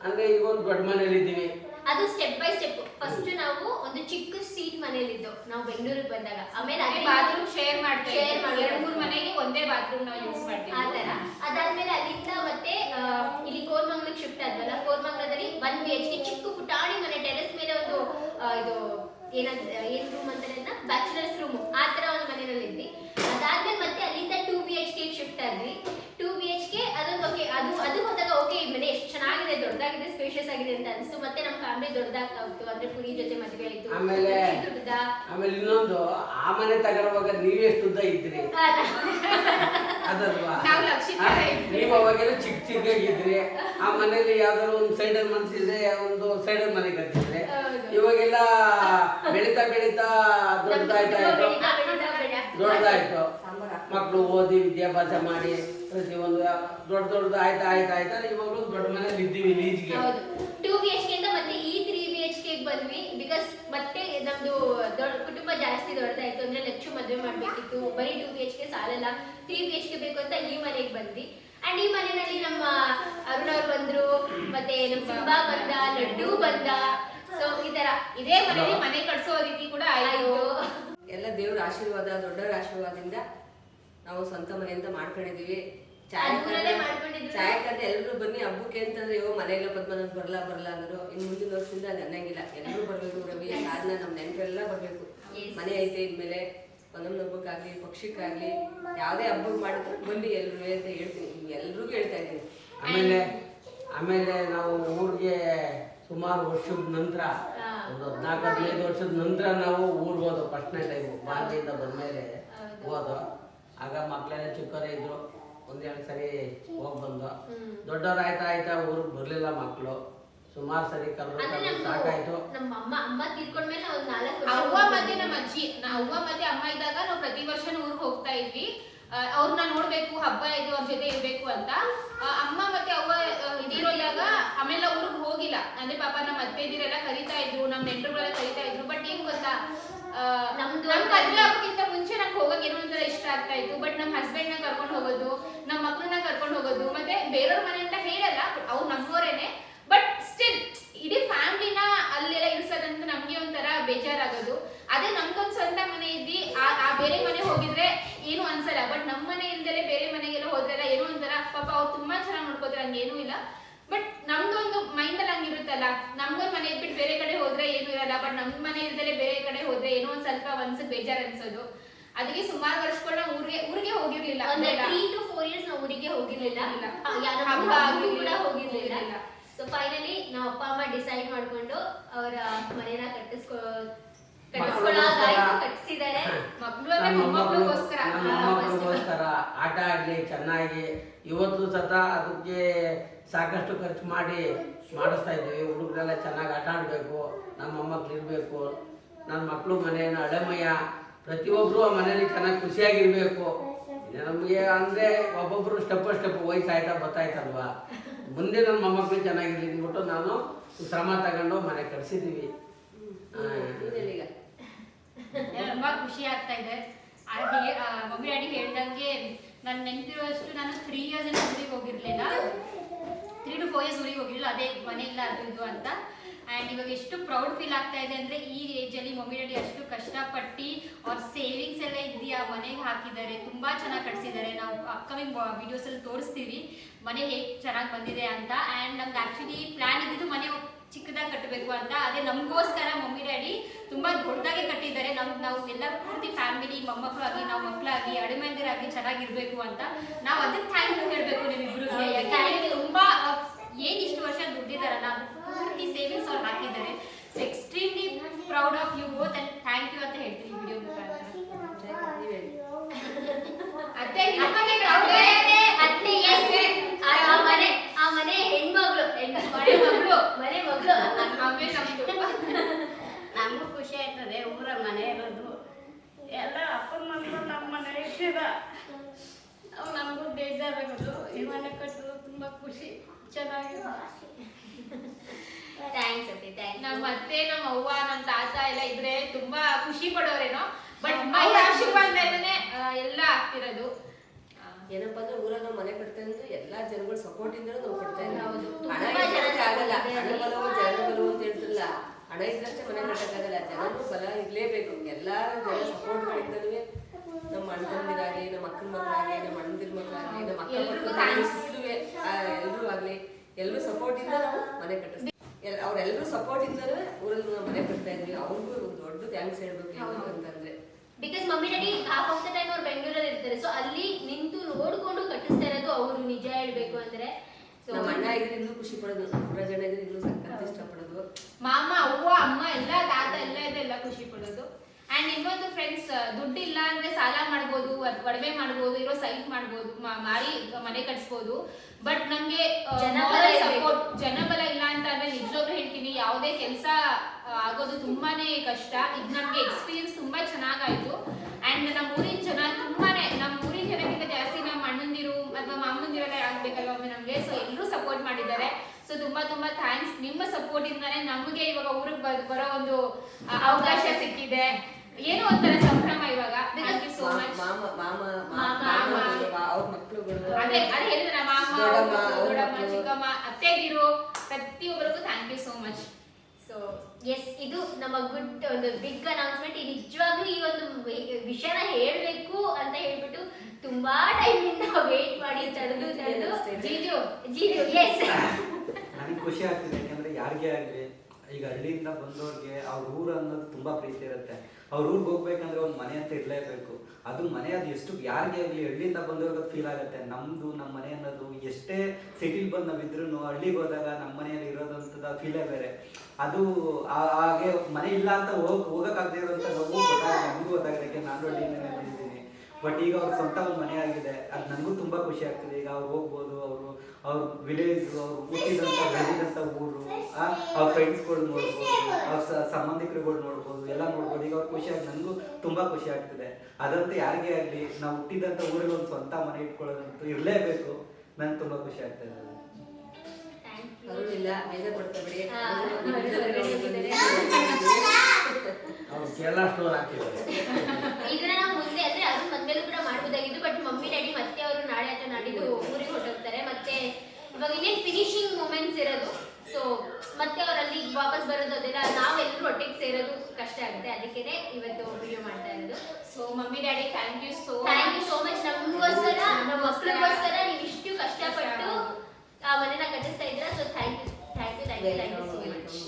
ಅಂದ್ರೆ ಈಗ ಒಂದು ದೊಡ್ಡ ಮನೇಲಿ ಇದ್ದೀವಿ ಅದು ಸ್ಟೆಪ್ ಬೈ ಸ್ಟೆಪ್ ಫಸ್ಟ್ ನಾವು ಒಂದು ಚಿಕ್ಕ ಸೀಟ್ ಮನೇಲಿದ್ದು ನಾವು ಬೆಂಗಳೂರಿಗೆ ಬಂದಾಗ. ಆಮೇಲೆ ಅದೇ ಬಾತ್ರೂಮ್ ಶೇರ್ ಮಾಡ್ತೀವಿ ಶೇರ್ ಮಾಡಿ ಎರಡು ಮೂರು ಮನೆಗೆ ಒಂದೇ ಬಾತ್ರೂಮ್ ನಾವು ಯೂಸ್ ಆ ಮಾಡ್ತೀವಿ ತರ ಅದಾದ್ಮೇಲೆ ಅಲ್ಲಿಂದ ಮತ್ತೆ ಆ, ಇಲ್ಲಿ ಕೋರ್ಮಂಗ್ಲಕ್ಕೆ ಶಿಫ್ಟ್ ಆದ್ವಲ್ಲ? ಕೋರ್ಮಂಗ್ಲದಲ್ಲಿ ಒನ್ ಬಿ ಎಚ್ ಕೆ ಚಿಕ್ಕ ಪುಟಾಣಿ ಮನೆ ಟೆರೆಸ್ ಮೇಲೆ ಒಂದು ಆ, ಇದು ಏನಂತ ಏನ್ ರೂಮ್ ಅಂತಾರೆ ಬ್ಯಾಚುಲರ್ಸ್ ರೂಮ್ ಆ ಥರ ಒಂದು ಮನೆಯಲ್ಲಿ ಇದ್ವಿ ಅದಾದ್ಮೇಲೆ ಮತ್ತೆ ಅಲ್ಲಿಂದ two B H K shift ಆದ್ವಿ. ಟೂ ಬಿ ಎಚ್ ಕೆ ಅದೊಂದು ಓಕೆ ಅದು ಅದು ಎಷ್ಟು ಚೆನ್ನಾಗಿದೆ ದೊಡ್ಡದಾಗಿದೆ ಸ್ಪೇಷಿಯಸ್ ಆಗಿದೆ ಅಂತ ಅನ್ಸ್ತು. ಮತ್ತೆ ನಮ್ಮ ಫ್ಯಾಮಿಲಿ ದೊಡ್ಡದಾಗ್ತಾ ಹೋಗ್ತು ಅಂದ್ರೆ ಪುರಿ ಜೊತೆ ಮದುವೆ ಆಯ್ತು ಆಮೇಲೆ ಆಮೇಲೆ ಇನ್ನೊಂದು ಆ ಮನೆ ತಗೊಳ್ಳುವಾಗ ನೀವೇ ಎಷ್ಟು ಉದ್ದ ಇದ್ರಿ? ಅದಲ್ವಾ? ನಾವು ಲಕ್ಷಿತ ನೀವು ಅವಾಗೆಲ್ಲ ಚಿಕ್ಕ ಚಿಕ್ಕಾಗಿದ್ರಿ ಆ ಮನೇಲಿ ಯಾವ್ದಾದ್ರು ಒಂದು ಸೈಡಲ್ಲಿ ಮನ್ಸಿದ್ರೆ ಒಂದು ಸೈಡಲ್ಲಿ ಮನೆ ಕಟ್ಟಿದ್ರೆ ಇವಾಗೆಲ್ಲ ಬೆಳೀತಾ ಬೆಳೀತಾ ದೊಡ್ಡದಾಯ್ತಾ ಇತ್ತು ದೊಡ್ಡದಾಯ್ತು. ಮಕ್ಕಳು ಓದಿ ವಿದ್ಯಾಭ್ಯಾಸ ಮಾಡಿ ಪ್ರತಿಯೊಂದು ದೊಡ್ಡ ದೊಡ್ಡದು ಆಯ್ತಾ ಆಯ್ತಾ ಆಯ್ತಾ ಇವಾಗಲೂ ದೊಡ್ಡ ಮನೇಲಿ ಇದ್ದೀವಿ ಲೀಜ್ಗೆ ಹೌದು. ಟೂ ಬಿ ಎಚ್ ಕೆ ಅಂತ ಮತ್ತೆ ಈ ತ್ರೀ ಬಿ ಎಚ್ ಕೆ ಬಂದ್ವಿ ಬಿಕಾಸ್ ಮತ್ತೆ ನಮ್ದು ದೊಡ್ಡ ಕುಟುಂಬ ಜಾಸ್ತಿ ದೊಡ್ಡದಾಯ್ತು ಅಂದ್ರೆ ಲಕ್ಷ ಮದುವೆ ಮಾಡ್ಬೇಕಿತ್ತು. ಬರೀ ಟೂ ಬಿ ಎಚ್ ಕೆ ಸಾಲಲ್ಲ ತ್ರೀ ಬಿ ಎಚ್ ಕೆ ಬೇಕು ಅಂತ ಈ ಮನೆಗೆ ಬಂದ್ವಿ. ಅಂಡ್ ಈ ಮನೆಯಲ್ಲಿ ನಮ್ಮ ಅರುಣ್ ಅವ್ರು ಬಂದ್ರು ಮತ್ತೆ ನಮ್ಮ ಸಿಂಬಾ ಬಂದ ಲಡ್ಡು ಬಂದ. ಸೊ ಈ ತರ ಇದೇ ಮನೆಯಲ್ಲಿ ಮನೆ ಕಟ್ಸೋ ರೀತಿ ಕೂಡ ಆಯ್ತು. ಎಲ್ಲ ದೇವ್ರ ಆಶೀರ್ವಾದ ದೊಡ್ಡವರ ಆಶೀರ್ವಾದದಿಂದ ನಾವು ಸ್ವಂತ ಮನೆ ಅಂತ ಮಾಡ್ಕೊಂಡಿದೀವಿ ಚಾಯ್ ಅದ್ರಲ್ಲೇ ಮಾಡ್ಕೊಂಡಿದ್ರು. ಎಲ್ಲರೂ ಬನ್ನಿ ಹಬ್ಬಕ್ಕೆ ಅಂತಂದ್ರೆ ಅಯ್ಯೋ ಮನೆಯಲ್ಲ ಪದ್ಮನಾಭ್ ಬರಲ್ಲ ಬರಲ್ಲ ಅಂದ್ರು ಇನ್ನು ಮುಂದಿನ ವರ್ಷದಿಂದ ಅದು ಅನ್ನಂಗಿಲ್ಲ ಎಲ್ಲರೂ ಬರ್ಬೇಕು ರವಿ ಸಾಧನ ನಮ್ಮ ನೆನಪೆಲ್ಲ ಬರ್ಬೇಕು. ಮನೆ ಐತೆ ಇದ್ಮೇಲೆ ಒಂದೊಂದು ಹಬ್ಬಕ್ಕಾಗ್ಲಿ ಪಕ್ಷಕ್ಕಾಗ್ಲಿ ಯಾವುದೇ ಹಬ್ಬಕ್ಕೆ ಮಾಡಿದ್ರು ಬನ್ನಿ ಎಲ್ರು ಅಂತ ಹೇಳ್ತೀನಿ ಎಲ್ರಿಗೂ ಹೇಳ್ತಾ ಇದ್ದೀನಿ ಆಮೇಲೆ ಆಮೇಲೆ ನಾವು ಊರಿಗೆ ಸುಮಾರು ವರ್ಷದ ನಂತರ. ಒಂದು ಹದಿನಾಲ್ಕು ಹದಿನೈದು ವರ್ಷದ ನಂತರ ನಾವು ಊರಿಗೆ ಹೋದವು ಫಸ್ಟ್ನೇ ಟೈಮು ಬಂದ ಮೇಲೆ ಹೌದು. ಆಗ ಮಕ್ಕಳೆಲ್ಲ ಚಿಕ್ಕವರೇ ಇದ್ರು. ಒಂದೆರಡು ಸರಿ ಹೋಗಿ ಬಂದು. ದೊಡ್ಡವ್ರು ಆಯ್ತಾ ಆಯ್ತಾ ಊರಿಗೆ ಬರಲಿಲ್ಲ ಮಕ್ಕಳು ಸುಮಾರು ಸರಿ ಕರೆದು ಅಂದ್ರೆ ಸಾಕಾಯ್ತು. ನಮ್ಮ ಅಮ್ಮ ಅಮ್ಮ ತೀರ್ಕೊಂಡ್ಮೇಲೆ ನಾಲ್ಕು ಅವ್ವ ಮತ್ತೆ ನಮ್ಮ ಅಜ್ಜಿ ಅವ್ವ ಮತ್ತೆ ಅಮ್ಮ ಇದ್ದಾಗ ನಾವು ಪ್ರತಿ ವರ್ಷ ಊರಿಗೆ ಹೋಗ್ತಾ ಇದ್ವಿ. ಅವ್ರನ್ನ ನೋಡ್ಬೇಕು ಹಬ್ಬ ಇದು ಅವ್ರ ಜೊತೆ ಇರ್ಬೇಕು ಅಂತ. ಅಮ್ಮ ಮತ್ತೆ ಅವ್ವ ಇದಿರೋ ಇದಿರೋದಾಗ ಆಮೇಲೆ ಊರಿಗೆ ಹೋಗಿಲ್ಲ. ಅಂದ್ರೆ ಪಾಪ ನಮ್ಮ ಅತ್ತೆ ಇದಿರೆಲ್ಲ ಕರಿತಾ ಇದ್ರು ನಮ್ಮ ನೆಂಟರುಗಳೆಲ್ಲ ಕರಿತಾ ಇದ್ರು. ಬಟ್ ಏನ್ ಗೊತ್ತಾ? ನಮ್ದು ನಮ್ ಮದ್ವೆ ಆಗೋಕ್ಕಿಂತ ಮುಂಚೆ ನಂಗೆ ಹೋಗೋಕೆ ಏನೋ ಒಂಥರ ಇಷ್ಟ ಆಗ್ತಾ ಇತ್ತು ಬಟ್ ನಮ್ಮ ಹಸ್ಬೆಂಡ್ನ ಕರ್ಕೊಂಡು ಹೋಗೋದು ನಮ್ಮ ಮಕ್ಕಳನ್ನ ಕರ್ಕೊಂಡು ಹೋಗೋದು ಮತ್ತೆ ಬೇರೆಯವ್ರ ಮನೆ ಅಂತ ಹೇಳಲ್ಲ ಅವ್ರು ನಮ್ಮವರೇನೆ ಬಟ್ ಸ್ಟಿಲ್ ಇಡೀ ಫ್ಯಾಮಿಲಿನ ಅಲ್ಲೆಲ್ಲ ಇರ್ಸೋದಂತ ನಮ್ಗೆ ಒಂಥರ ಬೇಜಾರಾಗೋದು. ಅದೇ ನಮ್ಗೊಂದು ಸ್ವಂತ ಮನೆ ಇದ್ದಿ ಆ ಆ ಬೇರೆ ಮನೆ ಹೋಗಿದ್ರೆ ಏನು ಅನ್ಸಲ್ಲ ಬಟ್ ನಮ್ಮ ಮನೆ ಇಲ್ದಲೆ ಬೇರೆ ಮನೆಗೆಲ್ಲ ಹೋದ್ರೆಲ್ಲ ಏನೋ ಒಂಥರ ಪಾಪ ಅವ್ರು ತುಂಬಾ ಚೆನ್ನಾಗಿ ನೋಡ್ಕೋತಾರೆ ಹಂಗೇನೂ ಇಲ್ಲ. ಬಟ್ ನಮ್ದೊಂದು ಮೈಂಡ್ ಅಲ್ಲಿ ಹಂಗಿರುತ್ತಲ್ಲ ನಮ್ಗೊಂದು ಮನೆ ಇದ್ಬಿಟ್ಟು ಬೇರೆ ಕಡೆ ಹೋದ್ರೆ ಏನು ಇರಲ್ಲ ಬಟ್ ನಮ್ ಮನೆ ಇಲ್ದಲೆ ಬೇರೆ ಹೋದ್ರೆ ಏನೋ ಒಂದ್ ಸ್ವಲ್ಪ ಮನ್ಸಿಗೆ ಬೇಜಾರ್ ಅನ್ಸೋದು ಅದಕ್ಕೆ ಸುಮಾರು ವರ್ಷಗಳ ಊರಿಗೆ ಊರಿಗೆ ಹೋಗಿರ್ಲಿಲ್ಲ. ತ್ರೀ ಟು ಫೋರ್ ಇಯರ್ಸ್ ನಾವು ಊರಿಗೆ ಹೋಗಿರ್ಲಿಲ್ಲ. ಹಬ್ಬ ಆಗ್ಲಿ, ಕೂಡ ಹೋಗಿರ್ಲಿಲ್ಲ. ಸೊ ಫೈನಲಿ ನಮ್ಮ ಅಪ್ಪ ಅಮ್ಮ ಡಿಸೈಡ್ ಮಾಡ್ಕೊಂಡು ಅವರ ಮನೇನ ಕಟ್ಟಿಸ್ಕೊ ಕಟ್ಟಿಸಿದ್ದಾರೆ. ಆಟ ಆಡಲಿ ಚೆನ್ನಾಗಿ. ಇವತ್ತು ಸತ ಅದಕ್ಕೆ ಸಾಕಷ್ಟು ಖರ್ಚು ಮಾಡಿ ಮಾಡಿಸ್ತಾ ಇದ್ದೀವಿ. ಹುಡುಗರೆಲ್ಲ ಚೆನ್ನಾಗಿ ಆಟ ಆಡಬೇಕು. ನಮ್ಮ ಮೊಮ್ಮಕ್ಳು ಇರಬೇಕು. ನನ್ನ ಮಕ್ಕಳು ಮನೆಯನ್ನು ಹಳೆಮಯ ಪ್ರತಿಯೊಬ್ಬರು ಆ ಮನೇಲಿ ಚೆನ್ನಾಗಿ ಖುಷಿಯಾಗಿರ್ಬೇಕು. ನಮಗೆ ಅಂದರೆ ಒಬ್ಬೊಬ್ಬರು ಸ್ಟೆಪ್ ಸ್ಟೆಪ್ ವಯಸ್ಸಾಯ್ತಾ ಗೊತ್ತಾಯ್ತಲ್ವಾ ಮುಂದೆ ನನ್ನ ಮೊಮ್ಮಕ್ಕಳು ಚೆನ್ನಾಗಿರ್ಲಿ ಅಂದ್ಬಿಟ್ಟು ನಾನು ಶ್ರಮ ತಗೊಂಡು ಮನೆ ಕಟ್ಸಿದ್ದೀವಿ ತುಂಬಾ ಖುಷಿ ಆಗ್ತಾ ಇದೆ. ಮಮ್ಮಿ ಡ್ಯಾಡಿ ಹೇಳ್ದಂಗೆ ನಾನು ನೆನಪಿರುವಷ್ಟು ನಾನು ತ್ರೀ ಇಯರ್ಸ್ ಊರಿಗೆ ಹೋಗಿರ್ಲಿಲ್ಲ. ತ್ರೀ ಟು ಫೋರ್ ಇಯರ್ಸ್ ಊರಿಗೆ ಹೋಗಿರಲಿಲ್ಲ. ಅದೇ ಮನೆ ಅದು ಇದು ಅಂತ. ಆ್ಯಂಡ್ ಇವಾಗ ಎಷ್ಟು ಪ್ರೌಡ್ ಫೀಲ್ ಆಗ್ತಾ ಇದೆ ಅಂದರೆ ಈ ಏಜಲ್ಲಿ ಮಮ್ಮಿ ಡ್ಯಾಡಿ ಅಷ್ಟು ಕಷ್ಟಪಟ್ಟು ಅವ್ರ ಸೇವಿಂಗ್ಸ್ ಎಲ್ಲ ಇದೆಯಾ ಮನೆಗೆ ಹಾಕಿದ್ದಾರೆ. ತುಂಬ ಚೆನ್ನಾಗಿ ಕಟ್ಸಿದ್ದಾರೆ. ನಾವು ಅಪ್ಕಮಿಂಗ್ ವಿಡಿಯೋಸಲ್ಲಿ ತೋರಿಸ್ತೀವಿ. ಮನೆ ಹೇಗೆ ಚೆನ್ನಾಗಿ ಬಂದಿದೆ ಅಂತ. ಆ್ಯಂಡ್ ನಮ್ದು ಆ್ಯಕ್ಚುಲಿ ಪ್ಲ್ಯಾನ್ ಇದ್ದಿದ್ದು ಮನೆ ಚಿಕ್ಕದಾಗಿ ಕಟ್ಟಬೇಕು ಅಂತ. ಅದೇ ನಮಗೋಸ್ಕರ ಮಮ್ಮಿ ಡ್ಯಾಡಿ ತುಂಬ ದೊಡ್ಡದಾಗಿ ಕಟ್ಟಿದ್ದಾರೆ. ನಮ್ ನಾವು ಎಲ್ಲ ಪೂರ್ತಿ ಫ್ಯಾಮಿಲಿ ಮೊಮ್ಮಕ್ಕಳಾಗಿ ನಾವು ಮಕ್ಕಳಾಗಿ ಅಡಿಮಂದಿರಾಗಿ ಚೆನ್ನಾಗಿರ್ಬೇಕು ಅಂತ. ನಾವು ಅದಕ್ಕೆ ಥ್ಯಾಂಕ್ ಯು ಹೇಳಬೇಕು ನಿಮ್ಮಿಬ್ರಿಗೆ. ಯಾಕಂದ್ರೆ ತುಂಬಾ ಏನ್ ಇಷ್ಟು ವರ್ಷ ದುಡ್ಡಿದಾರಲ್ಲ ಅದು ಪೂರ್ತಿ ಸೇವಿಂಗ್ಸ್ ಅವ್ರು ಹಾಕಿದ್ದಾರೆ. Extremely proud of you both and thank you ಅಂತ ಹೇಳ್ತೀನಿ ವಿಡಿಯೋ ಮುಖಾಂತರ. ಅತ್ತೆ ಅತ್ತೆ. ಆ ಮನೆ ಆ ಮನೆ ಹೆಣ್ಮಗಳು ಮನೆ ಮಗಳು ಮನೆ ಮಗಳು. ನಮಗೂ ಖುಷಿ ಆಯ್ತದೆ ಊರ ಮನೆ ಇರೋದು. ಎಲ್ಲ ಅಪ್ಪನ ಮನೆಗಳು ನಮ್ಮ ಮನೆ ಇಟ್ಟಿದ ಅವು ನಮಗೂ ಬೇಜಾರಾಗೋದು. ಈ ಮನೆ ಕಟ್ಟೋದು ತುಂಬ ಖುಷಿ. ಚೆನ್ನಾಗಿದೆ ಥ್ಯಾಂಕ್ಸ್ ಅತ್ತೆ ಥ್ಯಾಂಕ್ಸ್ ನಮ್ಮ ಅತ್ತೆ ನಮ್ಮ ಅವ್ವ ನಮ್ಮ ತಾತ ಎಲ್ಲ ಇದ್ರೆ ತುಂಬಾ ಖುಷಿ ಪಡೋರೇನೋ ಬಟ್ ಮೈ ಯಾಕೆ ಎಲ್ಲ ಆಗ್ತಿರೋದು ಏನಪ್ಪಾ ಅಂದ್ರೆ ಊರಲ್ಲಿ ನಾವು ಮನೆ ಕಟ್ತಾ ಇದ್ದು ಎಲ್ಲಾ ಜನಗಳ ಸಪೋರ್ಟ್ ಇಂದ ನಾವು ಕಟ್ತಾ ಹಣ ಜನ ಇದ್ರೆ ಆಗಲ್ಲ ಹಣ ಬಲವು ಜನ ಬಲವು ಅಂತ ಹೇಳ್ತಿಲ್ಲ ಹಣ ಇದ್ರಷ್ಟೇ ಮನೆ ಕಟ್ಟಕ್ಕಾಗಲ್ಲ ಜನರು ಬಲ ಇರ್ಲೇಬೇಕು. ಎಲ್ಲಾರು ಜನ ಸಪೋರ್ಟ್ಗಳಿಂದಲೂ ನಮ್ಮ ಅಣ್ಣ ತಮ್ಮದಿರಾಗ್ಲಿ ನಮ್ಮ ಅಕ್ಕನ ಮಕ್ಕಳಾಗ್ಲಿ ನಮ್ಮ ಅಣ್ಣದಿರ ಮಕ್ಕಳಾಗ್ಲಿ ನಮ್ಮ ಅಕ್ಕ ಎಲ್ರಿಗೂ ಮಕ್ಕಳು ಎಲ್ಲರೂ ಆಗ್ಲಿ ಎಲ್ಲರೂ ಸಪೋರ್ಟ್ ಇಂದ ನಾವು ಮನೆ ಕಟ್ಟಿಸ್ತೀವಿ ಅವ್ರೆಲ್ಲರೂ ಸಪೋರ್ಟ್ ಇದ್ದಾರೆ ಊರಲ್ಲಿ ನಾವು ಮನೆ ಕಟ್ತಾ ಇದ್ವಿ ಅವ್ರಿಗೂ ಒಂದು ದೊಡ್ಡ ಥ್ಯಾಂಕ್ಸ್ ಹೇಳ್ಬೇಕು ಅಂತಂದ್ರೆ. Because mummy daddy half of the time ಅವ್ರು ಬೆಂಗಳೂರಲ್ಲಿ ಇರ್ತಾರೆ. ಸೊ ಅಲ್ಲಿ ನಿಂತು ನೋಡ್ಕೊಂಡು ಕಟ್ಟಿಸ್ತಾ ಇರೋದು ಅವರು ನಿಜ ಹೇಳ್ಬೇಕು ಅಂದ್ರೆ. ನಮ್ಮ ಅಣ್ಣ ಇದ್ರೆ ಇನ್ನೂ ಖುಷಿ ಪಡೋದು ಪ್ರಜನ ಇದ್ರೆ ಇನ್ನೂ ಇಷ್ಟ ಇಷ್ಟಪಡೋದು. ಮಾಮ ಅವ್ವ ಅಮ್ಮ ಎಲ್ಲ ತಾತ ಎಲ್ಲ ಇದೆ ಎಲ್ಲ ಖುಷಿ ಪಡೋದು. ಇನ್ನೊಂದು ಫ್ರೆಂಡ್ಸ್ ದುಡ್ಡಿಲ್ಲ ಅಂದ್ರೆ ಸಾಲ ಮಾಡ್ಬೋದು ಒಡವೆ ಮಾಡ್ಬೋದು ಇರೋ ಸೈಟ್ ಮಾಡ್ಬೋದು ಮಾರಿ ಮನೆ ಕಟ್ಸ್ಬೋದು. ಬಟ್ ನಂಗೆ ಸಪೋರ್ಟ್ ಜನಬಲ ಇಲ್ಲ ಅಂತ ಅಂದ್ರೆ ನಿಜವಾಗ್ಲೂ ಹೇಳ್ತೀನಿ ಯಾವುದೇ ಕೆಲಸ ಆಗೋದು ತುಂಬಾನೇ ಕಷ್ಟ. ಇದು ನಮ್ಗೆ ಎಕ್ಸ್ಪೀರಿಯನ್ಸ್ ತುಂಬಾ ಚೆನ್ನಾಗಾಯ್ತು. ಅಂಡ್ ನಮ್ಮ ಊರಿನ ಜನ ತುಂಬಾನೇ ನಮ್ಮ ಊರಿನ ಜನಕ್ಕಿಂತ ಜಾಸ್ತಿ ನಮ್ಮ ಅಣ್ಣಂದಿರು ಅಥವಾ ಮಾಮಂದಿರೆಲ್ಲ ಆಗ್ಬೇಕಲ್ವ ಒಮ್ಮೆ ನಮ್ಗೆ? ಸೊ ಎಲ್ಲರೂ ಸಪೋರ್ಟ್ ಮಾಡಿದ್ದಾರೆ. ಸೊ ತುಂಬಾ ತುಂಬಾ ಥ್ಯಾಂಕ್ಸ್ ನಿಮ್ಮ ಸಪೋರ್ಟ್ ಇಂದಾನೆ ನಮಗೆ ಇವಾಗ ಊರಿಗೆ ಬರೋ ಒಂದು ಅವಕಾಶ ಸಿಕ್ಕಿದೆ. ಏನೋ ಒಂಥರ ಸಂಭ್ರಮ ಇವಾಗ? ಥ್ಯಾಂಕ್ ಯು ಸೋ ಮಾ- ಮಚ್ ಮಾಮ ಮಾಮ ಮಾಮ. ಅವ್ರ ಮಕ್ಳುಗಳು. ಅದೇ ಅದೇ ಹೇಳಿದ್ರೆ ಮಾಮ ದೊಡ್ಡಮ್ಮ. ಚಿಕ್ಕಮ್ಮ ಅತ್ತೆದಿರು ಪ್ರತಿಯೊಬ್ಬರಿಗೂ thank you so much so yes ಇದು ನಮ್ಮ ಗುಡ್ ಒಂದು ಬಿಗ್ ಅನೌನ್ಸ್ಮೆಂಟ್ ಈ ನಿಜವಾಗ್ಲೂ ಈ ಒಂದು ವಿಷಯನ ಹೇಳ್ಬೇಕು ಅಂತ ಹೇಳ್ಬಿಟ್ಟು ತುಂಬಾ ಟೈಮ್ ಇಂದ ವೇಟ್ ಮಾಡಿ ತಡೆದು ತಡೆದು ಜೀಜು ಜೀಜು ಎಸ್ ನನಗೆ ಖುಷಿ ಆಗ್ತಿದೆ. ಯಾಕಂದ್ರೆ ಯಾರಿಗೇ ಆಗಲಿ ಈಗ ಹಳ್ಳಿಯಿಂದ ಬಂದವ್ರಿಗೆ ಅವ್ರ ಊರು ಅನ್ನೋದು ತುಂಬಾ ಪ್ರೀತಿ ಇರುತ್ತೆ. ಅವ್ರ ಊರಿಗೆ ಹೋಗ್ಬೇಕಂದ್ರೆ ಒಂದು ಮನೆ ಅಂತ ಇರಲೇಬೇಕು. ಅದು ಮನೆ ಅದು ಎಷ್ಟು ಯಾರಿಗೆ ಆಗಲಿ ಹಳ್ಳಿಯಿಂದ ಬಂದವ್ರಿಗೆ ಫೀಲ್ ಆಗುತ್ತೆ. ನಮ್ಮದು ನಮ್ಮ ಮನೆ ಅನ್ನೋದು ಎಷ್ಟೇ ಸಿಟಿಲಿ ಬಂದು ನಾವಿದ್ರು ಹಳ್ಳಿಗೆ ಹೋದಾಗ ನಮ್ಮ ಮನೆಯಲ್ಲಿ ಇರೋದಂಥದ್ದು ಫೀಲೇ ಬೇರೆ. ಅದು ಹಾಗೆ ಮನೆ ಇಲ್ಲ ಅಂತ ಹೋಗ್, ಹೋಗಕ್ಕಾಗದೇ ಇರೋಂಥ ನೋವು ಗೊತ್ತಾಗ ನಮಗೂ ಗೊತ್ತಾಗಲಿಕ್ಕೆ ನಾನು ಬಂದಿದ್ದೀನಿ ಬಟ್ ಈಗ ಅವ್ರ ಸ್ವಂತ ಒಂದು ಮನೆ ಆಗಿದೆ. ಅದು ನನಗೂ ತುಂಬ ಖುಷಿ ಆಗ್ತದೆ. ಈಗ ಅವ್ರು ಹೋಗ್ಬೋದು ಅವರು ಅವ್ರ ವಿಲೇಜ್ ಅವ್ರು ಹುಟ್ಟಿದಂಥ ಬೆಳೆದಂಥ ಊರು ಆ, ಅವ್ರ ಫ್ರೆಂಡ್ಸ್ಗಳು ನೋಡ್ಬೋದು ಅವ್ರ ಸ- ಸಂಬಂಧಿಕರುಗಳು ನೋಡ್ಬೋದು ಎಲ್ಲ ನೋಡ್ಬೋದು. ಈಗ ಅವ್ರ ಖುಷಿ ಆಗಿ ನನಗೂ ತುಂಬ ಖುಷಿ ಆಗ್ತದೆ. ಅದಂತೂ ಯಾರಿಗೇ ಆಗಲಿ ನಾವು ಹುಟ್ಟಿದಂಥ ಊರಿಗೆ ಒಂದು ಸ್ವಂತ ಮನೆ ಇಟ್ಕೊಳ್ಳೋದಂತೂ ಇರಲೇಬೇಕು. ನಂಗೆ ತುಂಬ ಖುಷಿ ಆಗ್ತದೆ ಯು ಅರುಣಿಲ್ಲ ಸ್ಟೋರ್ ಹಾಕಿದ್ದಾರೆ. ಇದನ್ನ ನಾವು ಮುಂದೆ ಅಂದ್ರೆ ಅದು ಮದ್ಮೇಲೂ ಕೂಡ ಮಾಡ್ಬೋದಾಗಿತ್ತು ಬಟ್ ಮಮ್ಮಿ ಡ್ಯಾಡಿ ಮತ್ತೆ ಅವರು ನಾಳೆ ಅಥವಾ ನಾಡಿದ್ದು ಊರಿಗೆ ಹೊರಟೋಗ್ತಾರೆ. ಮತ್ತೆ ಇವಾಗ ಇನ್ನೇನು ಫಿನಿಶಿಂಗ್ ಮೂಮೆಂಟ್ಸ್ ಇರೋದು. ಸೊ ಮತ್ತೆ ಅವರಲ್ಲಿ ಅಲ್ಲಿ ವಾಪಸ್ ಬರೋದು ಅದೆಲ್ಲ ನಾವೆಲ್ಲರೂ ಒಟ್ಟಿಗೆ ಸೇರೋದು ಕಷ್ಟ ಆಗುತ್ತೆ. ಅದಕ್ಕೇನೆ ಇವತ್ತು ವಿಡಿಯೋ ಮಾಡ್ತಾ ಇರೋದು. So mummy daddy thank you so thank you so much ನಮಗೋಸ್ಕರ ನಮ್ಮ ಮಕ್ಕಳಿಗೋಸ್ಕರ ನೀವು ಇಷ್ಟು ಕಷ್ಟಪಟ್ಟು ಆ ಮನೆನ ಕಟ್ಟಿಸ್ತಾ ಇದ್ದೀರಾ. So thank you thank you thank you thank you so much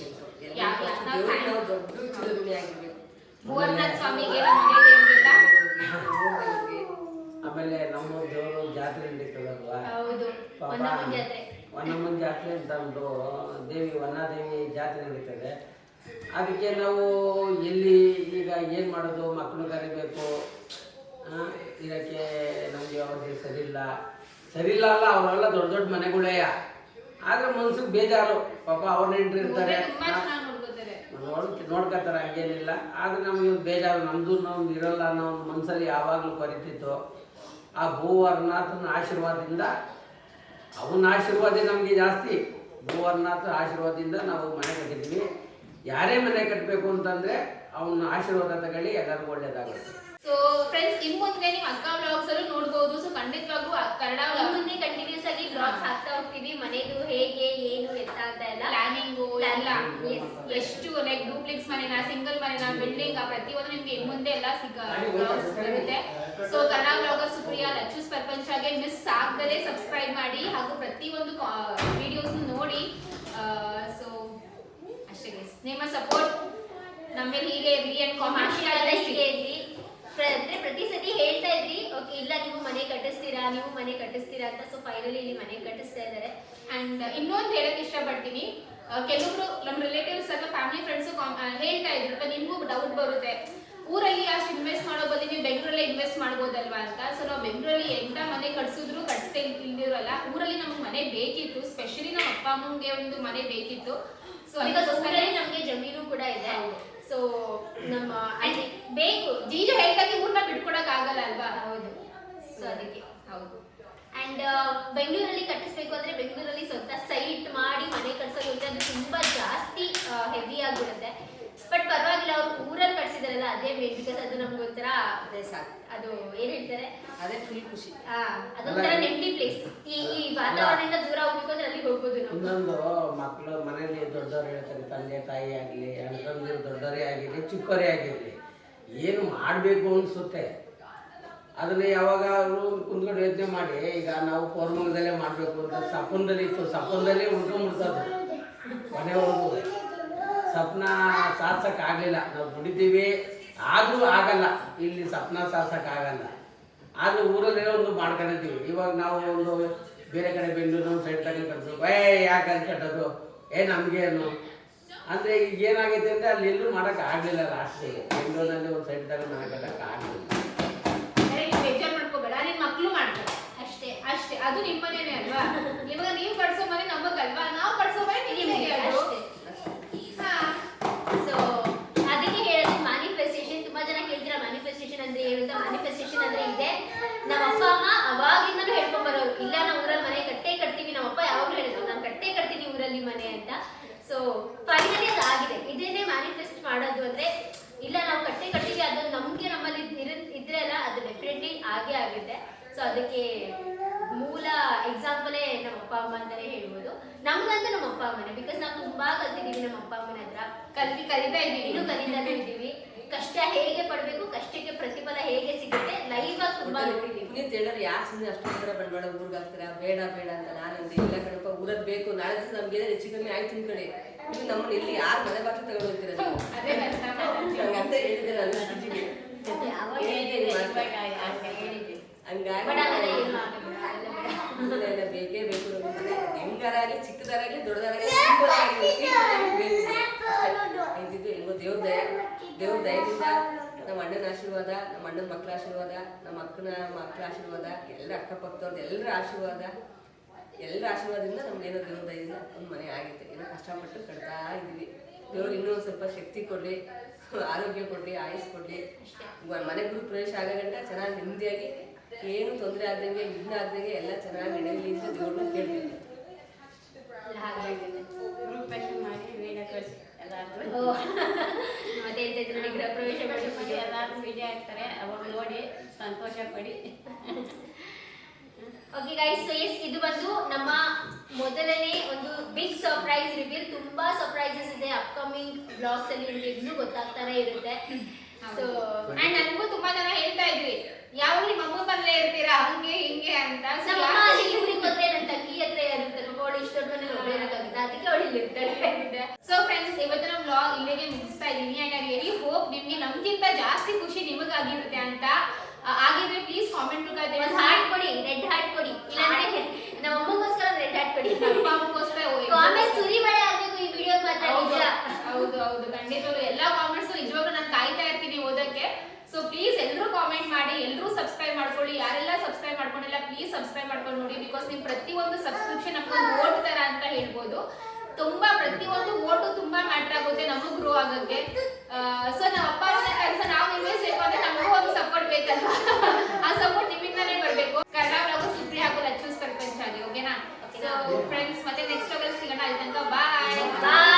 ನಾವು ದೊಡ್ಡ ಆಗಿರ್ಬೇಕು ಸ್ವಾಮಿಗೆ ನಮ್ಮ ಆಮೇಲೆ ನಮ್ಮ ದೇವರು ಜಾತ್ರೆ ನಡೀತದಲ್ವಾ? ಹೌದು ಪಾಪ ಹೊನ್ನಮ್ಮನ ಜಾತ್ರೆ. ಜಾತ್ರೆ ಅಂತ ಒಂದು ದೇವಿ ಹೊನ್ನದೇವಿ ಜಾತ್ರೆ ನಡೀತದೆ. ಅದಕ್ಕೆ ನಾವು ಎಲ್ಲಿ ಈಗ ಏನು ಮಾಡೋದು ಮಕ್ಕಳು ಕರಿಬೇಕು? ಇದಕ್ಕೆ ನಮಗೆ ಅವ್ರಿಗೆ ಸರಿಯಿಲ್ಲ. ಸರಿಯಿಲ್ಲ ಅಲ್ಲ ಅವರೆಲ್ಲ ದೊಡ್ಡ ದೊಡ್ಡ ಮನೆಗಳೇ. ಆದರೆ ಮನ್ಸಿಗೆ ಬೇಜಾರು. ಪಾಪ ಅವ್ರ ನೆಂಟ್ರು ಇರ್ತಾರೆ. ನೋಡ್ಕೋತಾರೆ ನೋಡ್ ನೋಡ್ಕೊತಾರೆ ಹಂಗೇನಿಲ್ಲ. ಆದರೆ ನಮಗೆ ಬೇಜಾರು ನಮ್ಮದು ನಮ್ಗೆ ಇರೋಲ್ಲ ಅನ್ನೋ ಒಂದು ಮನಸ್ಸಲ್ಲಿ ಯಾವಾಗಲೂ ಕೊರಿತಿತ್ತು. ಆ ಭೂವರ್ನಾಥನ ಆಶೀರ್ವಾದದಿಂದ ಅವನ ಆಶೀರ್ವಾದ ನಮಗೆ ಜಾಸ್ತಿ. ಭೂವರ್ನಾಥ ಆಶೀರ್ವಾದದಿಂದ ನಾವು ಮನೆ ಕಟ್ಟಿದ್ವಿ. ಯಾರೇ ಮನೆ ಕಟ್ಟಬೇಕು ಅಂತಂದರೆ ಅವನ ಆಶೀರ್ವಾದ ತಗೊಳ್ಳಿ ಎಲ್ಲರಿಗೂ ಒಳ್ಳೇದಾಗುತ್ತೆ. ಸೊ ಫ್ರೆಂಡ್ಸ್ ಇನ್ನು ಮುಂದೆ ನೀವು ಅಕ್ಕ ವ್ಲಾಗ್ಸ್ ಅಲ್ಲೂ ನೋಡ್ಬೋದು. ಸೊ ಖಂಡಿತವಾಗೂ ಕನ್ನಡ ಮುಂದೆ ಕಂಟಿನ್ಯೂಸ್ ಆಗಿ Yes. ಎಷ್ಟು ಲೈಕ್ ಡೂಪ್ಲೆಕ್ಸ್ ಮನೆನ ಸಿಂಗಲ್ ಮನೆನ ಬಿಲ್ಡಿಂಗ್ ಪ್ರತಿಯೊಂದು ನಿಮ್ಗೆ ಮುಂದೆ ಎಲ್ಲ ಸಿಗ ಬರುತ್ತೆ ಸೊ ಕನ್ನಡ ಬ್ಲಾಗರ್ ಸುಪ್ರಿಯಾ ಲಚ್ಚೂಸ್ ಪ್ರಪಂಚಗೆ ಮಿಸ್ ಆಗದೆ ಸಬ್ಸ್ಕ್ರೈಬ್ ಮಾಡಿ ಹಾಗೂ ಪ್ರತಿಯೊಂದು ವಿಡಿಯೋಸ್ ನೋಡಿ ಸೊ ಅಷ್ಟೇ. ನಿಮ್ಮ ಸಪೋರ್ಟ್ ನಮ್ಮೇಲೆ ಹೀಗೆ ಇರಲಿ ಅಂಡ್ ಕಾಮರ್ಷಿಯಲ್ ಹೀಗೆ ಇರ್ಲಿ ಅಂದ್ರೆ ಪ್ರತಿ ಸತಿ ಹೇಳ್ತಾ ಇದ್ರಿ ಓಕೆ ಇಲ್ಲ ನೀವು ಮನೆ ಕಟ್ಟಿಸ್ತೀರಾ ನೀವು ಮನೆ ಕಟ್ಟಿಸ್ತೀರಾ ಅಂತ. ಸೊ ಫೈನಲಿ ಇಲ್ಲಿ ಮನೆ ಕಟ್ಟಿಸ್ತಾ ಇದ್ದಾರೆ. ಅಂಡ್ ಇನ್ನೊಂದು ಹೇಳಕ್ ಇಷ್ಟಪಡ್ತೀನಿ. ಕೆಲವರು ನಮ್ಮ ರಿಲೇಟಿವ್ಸ್ ಅಥವಾ ಫ್ಯಾಮಿಲಿ ಫ್ರೆಂಡ್ಸ್ ಹೇಳ್ತಾ ಇದ್ರು ನಿಮಗೂ ಡೌಟ್ ಬರುತ್ತೆ. ಊರಲ್ಲಿ ಅಷ್ಟು ಇನ್ವೆಸ್ಟ್ ಮಾಡೋ ಬದಲು ನೀವು ಬೆಂಗಳೂರಲ್ಲೇ ಇನ್ವೆಸ್ಟ್ ಮಾಡ್ಬೋದಲ್ವಾ ಅಂತ? ಸೊ ನಾವು ಬೆಂಗಳೂರಲ್ಲಿ ಎಂತ ಮನೆ ಕಟ್ಸಿದ್ರು ಕಟ್ಸ್ತೇ ಇಲ್ದಿರಲ್ಲ. ಊರಲ್ಲಿ ನಮ್ಗೆ ಮನೆ ಬೇಕಿತ್ತು ಸ್ಪೆಷಲಿ ನಮ್ಮ ಅಪ್ಪ ಅಮ್ಮಂಗೆ ಒಂದು ಮನೆ ಬೇಕಿತ್ತು. ಸೊ ನಮಗೆ ಜಮೀನು ಕೂಡ ಇದೆ. ಸೊ ನಮ್ಮ ಅಲ್ಲಿ ಬೇಕು. ಜೀಜು ಹೇಳ್ದಂಗೆ ಊರ್ನ ಬಿಟ್ಕೊಡಕ್ ಆಗಲ್ಲ ಅಲ್ವಾ? ಹೌದು. ಸೊ ಅದಕ್ಕೆ. ಹೌದು. ಅಂಡ್ ಬೆಂಗಳೂರಲ್ಲಿ ಕಟ್ಟಿಸ್ಬೇಕು ಅಂದ್ರೆ ಬೆಂಗಳೂರಲ್ಲಿ ಸ್ವಂತ ಸೈಟ್ ಮಾಡಿ ಮನೆ ಕಟ್ಸೋದು ಅಂದ್ರೆ ಅದು ತುಂಬಾ ಜಾಸ್ತಿ ಹೆವಿ ಆಗಿಬಿಡುತ್ತೆ ಬಟ್ ಪರವಾಗಿಲ್ಲ ಅವ್ರು ಊರಲ್ಲಿ ಕಟ್ಸಿದಾರಲ್ಲ ಅದೇ ಮೇನ್ ಬಿಕಾಸ್ ಅದು ನಮ್ಗೆ ಒಂಥರ ಅದೇ ಸಾಕು. ಅದು ಏನ್ ಹೇಳ್ತಾರೆ? ಅದೇ ಫುಲ್ ಖುಷಿ. ಆ, ಅದೊಂಥರ ನೆಮ್ಮದಿ ಪ್ಲೇಸ್ ಈ ಈ ವಾತಾವರಣದಿಂದ ದೂರ ಹೋಗ್ಬೇಕು ಇನ್ನೊಂದು ಮಕ್ಕಳು ಮನೆಯಲ್ಲಿ ದೊಡ್ಡವರು ಹೇಳ್ತಾರೆ, ತಂದೆ ತಾಯಿ ಆಗಲಿ ಅಣ್ಣಂದಿರು ದೊಡ್ಡವರೇ ಆಗಿರಲಿ ಚಿಕ್ಕವರೇ ಆಗಿರಲಿ, ಏನು ಮಾಡಬೇಕು ಅನಿಸುತ್ತೆ? ಅದನ್ನ ಯಾವಾಗ ಅವರು ಕುಂತ್ಕೊಂಡು ಯೋಚನೆ ಮಾಡಿ, ಈಗ ನಾವು ಕೋರ್ಮಂಗದಲ್ಲೇ ಮಾಡಬೇಕು ಅಂತ ಸಪನದಲ್ಲಿ ಇತ್ತು. ಸಪನದಲ್ಲಿ ಮನೆ ಮನೆವರೆಗೂ ಸಪ್ನ ಸಾಧಿಸೋಕ್ಕಾಗಲಿಲ್ಲ ನಾವು ದುಡಿತೀವಿ, ಆದರೂ ಆಗಲ್ಲ. ಇಲ್ಲಿ ಸಪ್ನ ಸಾಧಿಸೋಕ್ಕಾಗಲ್ಲ ಆದರೆ ಊರಲ್ಲೇ ಒಂದು ಮಾಡ್ಕೊಂಡಿದ್ದೀವಿ. ಇವಾಗ ನಾವು ಒಂದು ಬೇರೆ ಕಡೆ ಬೆಂಗಳೂರು ನಮ್ಮ ಸೈಡ್ ತಗೊಂಡು ಕಟ್ಟಬೇಕು ಏ ಯಾಕೆ ಅಲ್ಲಿ ಕಟ್ಟೋದು ಏ ನಮಗೇನು ಅಂದರೆ ಈಗ ಏನಾಗೈತೆ ಅಂದರೆ ಅಲ್ಲಿ ಎಲ್ಲರೂ ಮಾಡೋಕೆ ಆಗಲಿಲ್ಲ ಲಾಸ್ಟಿಗೆ ಬೆಂಗಳೂರಿನಲ್ಲಿ ಒಂದು ಸೈಡ್ ತಗೊಂಡು ಮನೆ ಕಟ್ಟಕ್ಕೆ ಆಗಲಿಲ್ಲ. ಬೇಜಾರ್ ಮಾಡ್ಕೋಬೇಡ. ನಿನ್ ಮಕ್ಳು ಮಾಡ್ತಾರೆ. ಅಷ್ಟೇ ಅಷ್ಟೇ. ಅದು ನಿಮ್ಮನೇನೆ ಅಲ್ವಾ? ಇವಾಗ ನೀವು ಕಟ್ಸೋ ಮನೆ ನಮಗಲ್ವಾ? ನಾವು ಕಟ್ಸೋ ಮನೆ ನಿಮಗೆ ಹಾ. ಸೊ ಅದಕ್ಕೆ ಹೇಳೋದು ಮ್ಯಾನಿಫೆಸ್ಟೇಷನ್ ತುಂಬಾ ಜನ ಕೇಳ್ತೀರಾ ಮ್ಯಾನಿಫೆಸ್ಟೇಷನ್ ಅಂದ್ರೆ ಏನು ಅಂತ ಮ್ಯಾನಿಫೆಸ್ಟೇಷನ್ ಅಂದ್ರೆ ಇದೆ ನಮ್ಮ ಅಪ್ಪ ಅಮ್ಮ ಇಲ್ಲ ನಾವು ಊರಲ್ಲಿ ಮನೆ ಕಟ್ಟೇ ಕಟ್ತೀವಿ ನಮ್ಮಪ್ಪ ಯಾವಾಗಲೂ ಹೇಳಿದ್ರು, ನಾನು ಕಟ್ಟೇ ಕಟ್ತೀನಿ ಊರಲ್ಲಿ ಮನೆ ಅಂತ. ಸೊ ಫೈನಲಿ ಅದು ಆಗಿದೆ. ಇದೇನೆ ಮ್ಯಾನಿಫೆಸ್ಟ್ ಮಾಡೋದು ಅಂದ್ರೆ, ಇಲ್ಲ, ನಾವು ಕಟ್ಟೆ ಕಟ್ಟಿವಿ ಅದು ನಮ್ಗೆ ನಮ್ಮಲ್ಲಿ ಇದ್ರೆ ಅಲ್ಲ, ಅದು ಡೆಫಿನೆಟ್ಲಿ ಆಗೇ ಆಗುತ್ತೆ. ಸೊ ಅದಕ್ಕೆ ಮೂಲ ಎಕ್ಸಾಂಪಲೇ ನಮ್ಮ ಅಪ್ಪ, ಅಮ್ಮ ಅಂತಾನೆ ಹೇಳ್ಬೋದು. ನಮ್ಗಂತೂ ನಮ್ಮ ಅಪ್ಪ, ಅಮ್ಮನೇ ಬಿಕಾಸ್ ನಾವು ತುಂಬಾ ಕಲ್ತಿದ್ದೀವಿ ನಮ್ಮ ಅಪ್ಪ, ಅಮ್ಮನ ಹತ್ರ. ಕಲ್ತಿ ಕಲಿತಾ ಇದ್ದೀವಿ, ಇನ್ನೂ ಕಲಿತಾನೆ ಇದ್ದೀವಿ. ಕಷ್ಟ ಹೇಗೆ ಪಡ್ಬೇಕು ಕಷ್ಟಕ್ಕೆ ಪ್ರತಿಫಲ ಹೇಗೆ ಸಿಗುತ್ತೆ ಲೈವ್ ಆಗಿ ತುಂಬಾ ನೋಡಿದೀವಿ ನೀವು ಹೇಳೋರು ಯಾರು ಸುಮ್ಮನೆ ಅಷ್ಟು ಥರ ಬಂಡವಾಳ ಊರಿಗೆ ಹಾಕ್ತೀರಾ? ಬೇಡ ಬೇಡ ಅಂತ ನಾನು ಇಲ್ಲ ಕಣಪ್ಪ ಊರದ್ ಬೇಕು. ನಾಳೆ ದಿವಸ ನಮ್ಗೆ ಏನಾದ್ರು ಹೆಚ್ಚು ಕಮ್ಮಿ ಆಯ್ತು ಕಡೆ ನೀವು ನಮ್ಮನ್ನ ಇಲ್ಲಿ ಯಾರು ಮನೆ ಬಾಕಿ ತಗೊಂಡು ಹೋಗ್ತೀರಾ ನೀವು? ಅದೇ ಅಂತ ಹಾಗೆ ಹೇಳಿದ್ದೆ. ಹಂಗಾಗಿ ಬೇಕೇ ಬೇಕು. ಹೆಂಗಾರಾಗ್ಲಿ ಚಿಕ್ಕದಾರಾಗ್ಲಿ ದೊಡ್ಡದಾರಾಗ್ಲಿ. ಇದ್ದಿದ್ದು ಹೆಂಗೋ ದೇವ್ರ ದಯ. ದೇವ್ರ ದಯದಿಂದ ನಮ್ಮ ಅಣ್ಣನ ಆಶೀರ್ವಾದ ನಮ್ಮ ಅಣ್ಣನ ಮಕ್ಕಳ ಆಶೀರ್ವಾದ ನಮ್ಮ ಅಕ್ಕನ ಮಕ್ಕಳ ಆಶೀರ್ವಾದ ಎಲ್ಲ ಅಕ್ಕಪಕ್ಕದವ್ರದ್ದು ಎಲ್ಲರ ಆಶೀರ್ವಾದ ಎಲ್ಲರ ಆಶೀರ್ವಾದದಿಂದ ನಮ್ಗೇನೋ ದೇವ್ರ ದಯದಿಂದ ಒಂದು ಮನೆ ಆಗೈತೆ ಏನೋ ಕಷ್ಟಪಟ್ಟು ಕಟ್ತಾ ಇದ್ದೀವಿ. ದೇವ್ರು ಇನ್ನೂ ಒಂದು ಸ್ವಲ್ಪ ಶಕ್ತಿ ಕೊಡಲಿ ಆರೋಗ್ಯ ಕೊಡಲಿ ಆಯುಸ್ ಕೊಡಲಿ. ಮನೆ ಗುರು ಪ್ರವೇಶ ಆಗೋ ಗಂಟ ಚೆನ್ನಾಗಿ ನೆಮ್ಮದಿಯಾಗಿ ಏನು ತೊಂದರೆ ಆಗ್ದಂಗೆ ವಿಘ್ನ ಆಗ್ದಂಗೆ ಎಲ್ಲ ಚೆನ್ನಾಗಿ ನಡೆಯಲಿ ಅಂತ ದೇವ್ರನ್ನ ಮೆಸೇಜ್ ಮಾಡಿ ವಿಡಿಯೋ ಕಳಿಸಿ ಹೇಳ್ತಾ ಇದ್ರು ಗೃಹ ಪ್ರವೇಶ ಮಾಡಿ ಎಲ್ಲಾರು ವಿಡಿಯೋ ಹಾಕ್ತಾರೆ ಅವಾಗ ನೋಡಿ ಸಂತೋಷ ಪಡಿ. ಓಕೆ ಗೈಸ್ ಸೊ ಎಸ್ ಇದು ಬಂದು ನಮ್ಮ ಮೊದಲನೇ ಒಂದು ಬಿಗ್ ಸರ್ಪ್ರೈಸ್ ರಿವೀಲ್ ತುಂಬಾ ಸರ್ಪ್ರೈಸಸ್ ಇದೆ. ಅಪ್ಕಮಿಂಗ್ ಬ್ಲಾಗ್ಸ್ ಅಲ್ಲಿ ನಿಮ್ಗೆ ಗೊತ್ತಾಗ್ತಾನೆ ಇರುತ್ತೆ. ಸೊ ಅಂಡ್ ನನಗೂ ತುಂಬಾ ಜನ ಹೇಳ್ತಾ ಇದ್ವಿ ಯಾವಾಗ ನಿಮ್ಮ ಅಮ್ಮ ಬಂದ್ರೆ ಇರ್ತೀರಾ? ಹಂಗೆ ಹಿಂಗೆ ಅಂತ. ಇವ್ರಿಗೆ ಹೋದ್ರೆ ನನ್ನ ತಂಗಿ ಹತ್ರ ಇರುತ್ತೆ ನೋಡಿ ಇಷ್ಟೊಂದು ಇರೋಕ್ಕಾಗುತ್ತೆ ಅದಕ್ಕೆ ಅವಳು ಇಲ್ಲಿ ಇರ್ತಾಳೆ ಸೊ ಫ್ರೆಂಡ್ಸ್ ಇವತ್ತಿನ ವ್ಲಾಗ್ ಇಲ್ಲಿಗೆ ಮುಗಿಸ್ತಾ ಇದ್ದೀನಿ. ಅಂಡ್ ಐ ರಿಯಲಿ ಹೋಪ್ ನಿಮಗೆ ನಮ್ಗಿಂತ ಜಾಸ್ತಿ ಖುಷಿ ನಿಮಗಾಗಿರುತ್ತೆ ಅಂತ. ಆಗಿದ್ರೆ ಪ್ಲೀಸ್ ಕಾಮೆಂಟ್ ಮುಖಾಂತರ ಹಾರ್ಟ್ ಕೊಡಿ ರೆಡ್ ಹಾರ್ಟ್ ಕೊಡಿ. ಇಲ್ಲಾಂದ್ರೆ ನಮ್ಮ ಅಮ್ಮಗೋಸ್ಕರ ರೆಡ್ ಹಾರ್ಟ್ ಕೊಡಿ. ನಮ್ಮ ಅಮ್ಮಗೋಸ್ಕರ ಆಮೇಲೆ ಕಾಮೆಂಟ್ ಸುರಿಮಳೆ ಆಗಬೇಕು ಈ ವಿಡಿಯೋ ಮಾತ್ರ ಹೌದು ಹೌದು ಹೌದು. ಖಂಡಿತವಾಗ್ಲೂ ಎಲ್ಲಾ ಕಾಮೆಂಟ್ಸ್ ನಿಜವಾಗ್ಲೂ ಪ್ಲೀಸ್ ಸಬ್ಸ್ಕ್ರೈಬ್ ಮಾಡ್ಕೊಂಡು ನೋಡಿ ಬಿಕಾಸ್ ನೀವು ಪ್ರತಿಯೊಂದು ಸಬ್ಸ್ಕ್ರಿಪ್ಷನ್ ನಮ್ಗೊಂದು ಓಟ್ ತರ ಅಂತ ಹೇಳ್ಬೋದು. ತುಂಬಾ ಪ್ರತಿಯೊಂದು ಓಟು ತುಂಬಾ ಮ್ಯಾಟರ್ ಆಗುತ್ತೆ ನಮಗ್ ಗ್ರೋ ಆಗಕ್ಕೆ. ಸೊ ನಮ್ಮ ಅಪ್ಪ ಅಮ್ಮನ ಕೆಲಸ ನಾವು ನಿರ್ವಹಿಸಬೇಕು ಅಂದ್ರೆ ನಮಗೂ ಒಂದು ಸಪೋರ್ಟ್ ಬೇಕಲ್ವಾ? ಆ ಸಪೋರ್ಟ್ ನಿಮ್ಮಿಂದಾನೇ ಬರಬೇಕು. ಕನ್ನಡ ಸುದ್ದಿ ಹಾಕೋದು ಅಚ್ಚೂಸ್ ಆಗಿ ಓಕೆನಾ ಸೊ ಫ್ರೆಂಡ್ಸ್ ಮತ್ತೆ ನೆಕ್ಸ್ಟ್ ಹೋಗಲ್ ಸಿಗೋಣ. ಅಲ್ಲಿ ತನಕ ಬಾಯ್ ಬಾಯ್